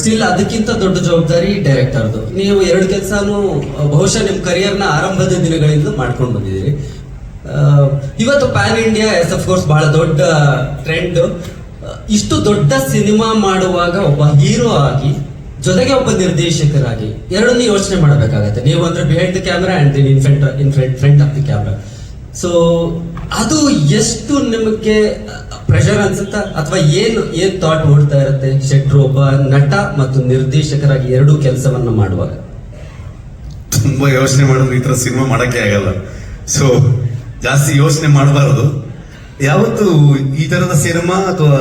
Still ಅದಕ್ಕಿಂತ ದೊಡ್ಡ ಜವಾಬ್ದಾರಿ ಡೈರೆಕ್ಟರ್ದು ನೀವು ಎರಡು ಕೆಲಸನೂ ಬಹುಶಃ ನಿಮ್ಮ ಕರಿಯರ್ನ ಆರಂಭದ ದಿನಗಳಿಂದ ಮಾಡ್ಕೊಂಡು ಬಂದಿದ್ದೀರಿ. ಇವತ್ತು pan India yes of course ಬಹಳ ದೊಡ್ಡ ಟ್ರೆಂಡ್ ಇಷ್ಟು ದೊಡ್ಡ ಸಿನಿಮಾ ಮಾಡುವಾಗ ಒಬ್ಬ ಹೀರೋ ಆಗಿ, ಜೊತೆಗೆ ಒಬ್ಬ ನಿರ್ದೇಶಕರಾಗಿ ಎರಡನ್ನೂ ಯೋಚನೆ ಮಾಡಬೇಕಾಗತ್ತೆ. ನೀವು ಅಂದ್ರೆ behind the camera and in front in front front of the camera so ಅದು ಎಷ್ಟು ನಿಮಗೆ ಪ್ರೆಷರ್ ಅನ್ಸುತ್ತಾ? ಅಥವಾ ಏನು, ಏನ್ ಥಾಟ್ ಓಡ್ತಾ ಇರುತ್ತೆ ಶೆಟ್ರು ಒಬ್ಬ ನಟ ಮತ್ತು ನಿರ್ದೇಶಕರಾಗಿ ಎರಡೂ ಕೆಲಸವನ್ನ ಮಾಡುವಾಗ? ತುಂಬಾ ಯೋಚನೆ ಮಾಡಿದ್ರೆ ಈ ತರ ಸಿನಿಮಾ ಮಾಡಕ್ಕೆ ಆಗಲ್ಲ. ಸೊ ಜಾಸ್ತಿ ಯೋಚನೆ ಮಾಡಬಾರದು. ಯಾವತ್ತು ಈ ತರದ ಸಿನಿಮಾ ಅಥವಾ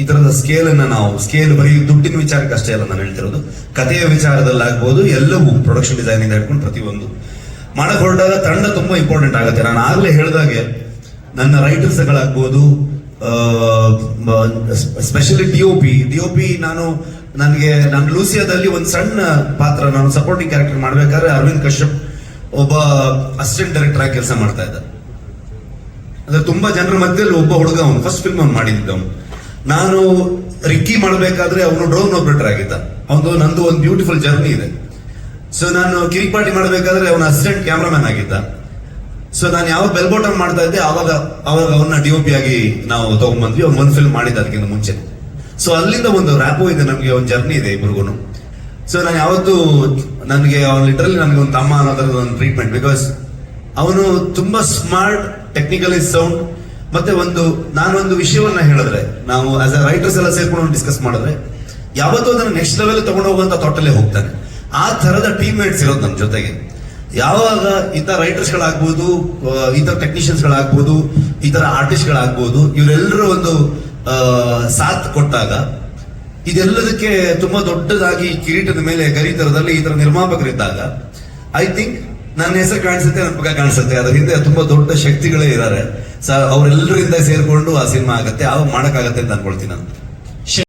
ಈ ತರದ ಸ್ಕೇಲ್ ಅನ್ನ ನಾವು ಸ್ಕೇಲ್ ಬರೀ ದುಡ್ಡಿನ ವಿಚಾರಕ್ಕೆ ಅಷ್ಟೇ ಅಲ್ಲ ನಾನು ಹೇಳ್ತಿರೋದು. ಕಥೆಯ ವಿಚಾರದಲ್ಲಾಗ್ಬೋದು ಎಲ್ಲವೂ ಪ್ರೊಡಕ್ಷನ್ ಡಿಸೈನ್ ಇಂದ ಹಿಡ್ಕೊಂಡು ಪ್ರತಿಯೊಂದು. ಮಾಡಕ್ ಹೊರಟಾಗ ತಂಡ ತುಂಬಾ ಇಂಪಾರ್ಟೆಂಟ್ ಆಗುತ್ತೆ. ನಾನು ಆಗ್ಲೇ ಹೇಳಿದಾಗೆ, ನನ್ನ writers ಗಳಾಗ್ಬೋದು specially D O P D O P ನಾನು ನನಗೆ, ನಾನು ಲೂಸಿಯಾದಲ್ಲಿ ಒಂದು ಸಣ್ಣ ಪಾತ್ರ, ನಾನು ಸಪೋರ್ಟಿಂಗ್ ಕ್ಯಾರೆಕ್ಟರ್ ಮಾಡ್ಬೇಕಾದ್ರೆ ಅರವಿಂದ್ ಕಶ್ಯಪ್ ಒಬ್ಬ ಅಸಿಸ್ಟೆಂಟ್ ಡೈರೆಕ್ಟರ್ ಆಗಿ ಕೆಲಸ ಮಾಡ್ತಾ ಇದ್ದ. ಅಂದ್ರೆ ತುಂಬಾ ಜನರ ಮಧ್ಯದಲ್ಲಿ ಒಬ್ಬ ಹುಡುಗ ಅವನು. ಫಸ್ಟ್ ಫಿಲ್ಮ್ ಅವ್ನು ಮಾಡಿದ್ದ ಅವನು. ನಾನು ರಿಕ್ಕಿ ಮಾಡಬೇಕಾದ್ರೆ ಅವನು ಡ್ರೋನ್ ಆಪರೇಟರ್ ಆಗಿದ್ದ. ಅವನು ನಂದು ಒಂದು ಬ್ಯೂಟಿಫುಲ್ ಜರ್ನಿ ಇದೆ. ಸೊ ನಾನು ಕಿರಿಪಾಟಿ ಮಾಡಬೇಕಾದ್ರೆ ಅವನ ಅಸಿಸ್ಟೆಂಟ್ ಕ್ಯಾಮ್ರಾಮನ್ ಆಗಿದ್ದ. ಸೊ ನಾನು ಯಾವಾಗ ಬೆಲ್ ಬಾಟಮ್ ಮಾಡ್ತಾ ಇದ್ದೆ ಅವಾಗ ಅವಾಗ ಅವನ್ನ ಡಿ ಪಿ ಆಗಿ ನಾವು ತಗೊಂಡ್ಬಂದ್ವಿ ಅವ್ನು ಒಂದು ಫಿಲ್ಮ್ ಮಾಡಿದ್ದ ಅದಕ್ಕಿಂತ ಮುಂಚೆ. ಸೊ ಅಲ್ಲಿಂದ ಒಂದು ರ್ಯಾಪು ಇದೆ ನಮಗೆ ಒಂದು ಜರ್ನಿ ಇದೆ ಇಬ್ರಿಗೂ ಸೊ ನಾನು ಯಾವತ್ತು ನನಗೆ ಅವ್ನು ಲಿಟ್ರಲಿ ನನಗೆ ಒಂದು ತಮ್ಮ ಅನ್ನೋದ್ರ ಒಂದು ಟ್ರೀಟ್ಮೆಂಟ್ ಬಿಕಾಸ್ ಅವನು ತುಂಬಾ ಸ್ಮಾರ್ಟ್ ಟೆಕ್ನಿಕಲಿ ಸೌಂಡ್ ಮತ್ತೆ ಒಂದು, ನಾನೊಂದು ವಿಷಯವನ್ನ ಹೇಳಿದ್ರೆ, ನಾವು ಆಸ್ ಅ ರೈಟರ್ಸ್ ಎಲ್ಲ ಸೇರ್ಕೊಂಡು ಡಿಸ್ಕಸ್ ಮಾಡಿದ್ರೆ, ಯಾವತ್ತೂ ಅದನ್ನು ನೆಕ್ಸ್ಟ್ ಲೆವೆಲ್ ತಗೊಂಡು ಹೋಗುವಂತ ತೊಟ್ಟಲ್ಲೇ ಹೋಗ್ತಾನೆ. ಆ ತರದ ಟೀಮ್ ಮೇಟ್ಸ್ ಇರೋದು ನಮ್ಮ ಜೊತೆಗೆ. ಯಾವಾಗ ಈ ತರ ರೈಟರ್ಸ್ ಗಳಾಗ್ಬೋದು ಆ, ಈ ತರ ಟೆಕ್ನಿಷಿಯನ್ಸ್ ಗಳಾಗ್ಬೋದು ಈ ತರ ಆರ್ಟಿಸ್ಟ್ ಗಳಾಗ್ಬೋದು ಇವರೆಲ್ಲರೂ ಒಂದು ಸಾಥ್ ಕೊಟ್ಟಾಗ ಇದೆಲ್ಲದಕ್ಕೆ ತುಂಬಾ ದೊಡ್ಡದಾಗಿ ಕಿರೀಟದ ಮೇಲೆ ಗರಿತರದಲ್ಲಿ ಈ ತರ ನಿರ್ಮಾಪಕರಿದ್ದಾಗ ಐ ಥಿಂಕ್ ನನ್ನ ಹೆಸರು ಕಾಣಿಸುತ್ತೆ ನನ್ನ ಪಕ್ಕ ಕಾಣಿಸುತ್ತೆ. ಅದ್ರ ಹಿಂದೆ ತುಂಬಾ ದೊಡ್ಡ ಶಕ್ತಿಗಳೇ ಇದ್ದಾರೆ ಅವರೆಲ್ಲರಿಂದ ಸೇರಿಕೊಂಡು ಆ ಸಿನಿಮಾ ಆಗತ್ತೆ. ಅವಾಗ ಮಾಡಕ್ಕಾಗತ್ತೆ ಅಂತ ಅನ್ಕೊಳ್ತೀನಿ ನಾನು.